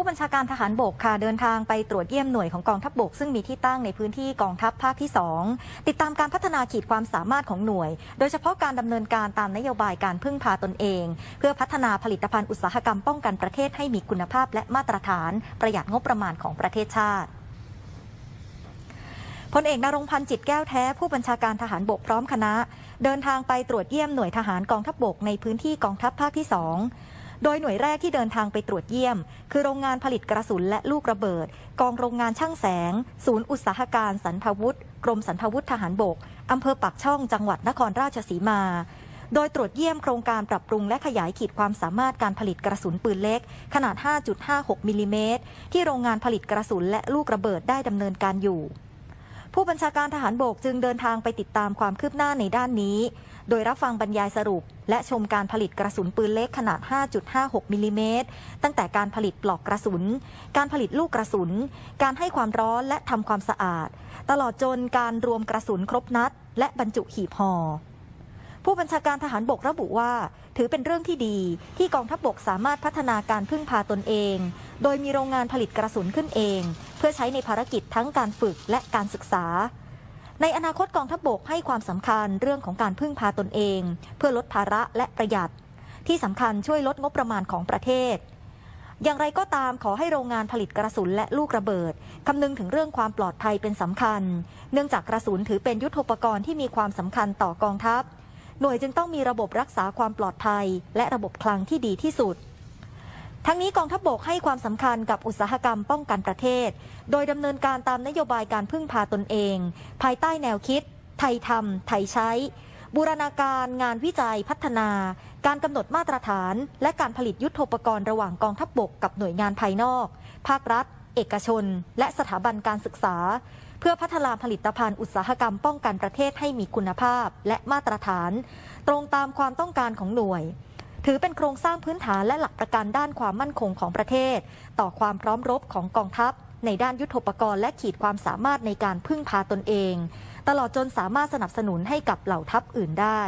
ผู้บัญชาการทหารบกค่ะเดินทางไปตรวจเยี่ยมหน่วยของกองทัพบก ซึ่งมีที่ตั้งในพื้นที่กองทัพภาคที่ 2 ติดตามการพัฒนาขีดความสามารถของหน่วย โดยเฉพาะการดำเนินการตามนโยบายการพึ่งพาตนเอง เพื่อพัฒนาผลิตภัณฑ์อุตสาหกรรมป้องกันประเทศให้มีคุณภาพและมาตรฐาน ประหยัดงบประมาณของประเทศชาติพลเอกนรงพันธ์จิตแก้วแท้ผู้บัญชาการทหารบกพร้อมคณะ เดินทางไปตรวจเยี่ยมหน่วยทหารกองทัพบกในพื้นที่กองทัพภาคที่ 2 โดยหน่วยแรกที่เดินทางไปตรวจเยี่ยม คือโรงงานผลิตกระสุนและลูกระเบิด กองโรงงานช่างแสง ศูนย์อุตสาหการสันทวุฒิกรมสันทวุฒิทหารบกอำเภอปากช่องจังหวัดนครราชสีมาโดยตรวจเยี่ยมโครงการปรับปรุงและขยายขีดความสามารถการผลิตกระสุนปืนเล็ก ขนาด 5.56 มิลลิเมตรที่โรงงานผลิตกระสุนและลูกระเบิดได้ดำเนินการอยู่ ผู้บัญชาการทหารบกจึงเดินทางไปติดตามความคืบหน้าในด้านนี้ โดยรับฟังบรรยายสรุป และชมการผลิตกระสุนปืนเล็กขนาด 5.56 มิลลิเมตร ตั้งแต่การผลิตปลอกกระสุน การผลิตลูกกระสุน การให้ความร้อนและทำความสะอาด ตลอดจนการรวมกระสุนครบนัด และบรรจุหีบห่อ ผู้บัญชาการทหารบกระบุว่า ถือเป็นเรื่องที่ดีที่กองทัพบกสามารถพัฒนาการพึ่งพาตนเอง โดยมีโรงงานผลิตกระสุนขึ้นเอง เพื่อใช้ในภารกิจทั้งการฝึกและการศึกษา ในอนาคตกองทัพบกให้ความสำคัญเรื่องของการพึ่งพาตนเอง เพื่อลดภาระและประหยัด ที่สำคัญช่วยลดงบประมาณของประเทศอย่างไรก็ตามขอให้โรงงานผลิตกระสุนและลูกระเบิด คำนึงถึงเรื่องความปลอดภัยเป็นสำคัญ เนื่องจากกระสุนถือเป็นยุทธปกรณ์ที่มีความสำคัญต่อกองทัพ หน่วยจึงต้องมีระบบรักษาความปลอดภัย และระบบคลังที่ดีที่สุด ทั้งนี้กองทัพบกให้ความสำคัญกับอุตสาหกรรมป้องกันประเทศ โดยดำเนินการตามนโยบายการพึ่งพาตนเอง ภายใต้แนวคิด ไทยทำไทยใช้ บูรณาการงานวิจัยพัฒนา การกำหนดมาตรฐาน และการผลิตยุทโธปกรณ์ระหว่างกองทัพบกกับหน่วยงานภายนอก ภาครัฐ เอกชน และสถาบันการศึกษา เพื่อพัฒนาผลิตภัณฑ์อุตสาหกรรมป้องกันประเทศให้มีคุณภาพและมาตรฐาน ตรงตามความต้องการของหน่วย ถือเป็นโครงสร้างพื้นฐานและหลักประกันด้านความมั่นคงของประเทศ ต่อความพร้อมรบของกองทัพ ในด้านยุทโธปกรณ์และขีดความสามารถในการพึ่งพาตนเอง ตลอดจนสามารถสนับสนุนให้กับเหล่าทัพอื่นได้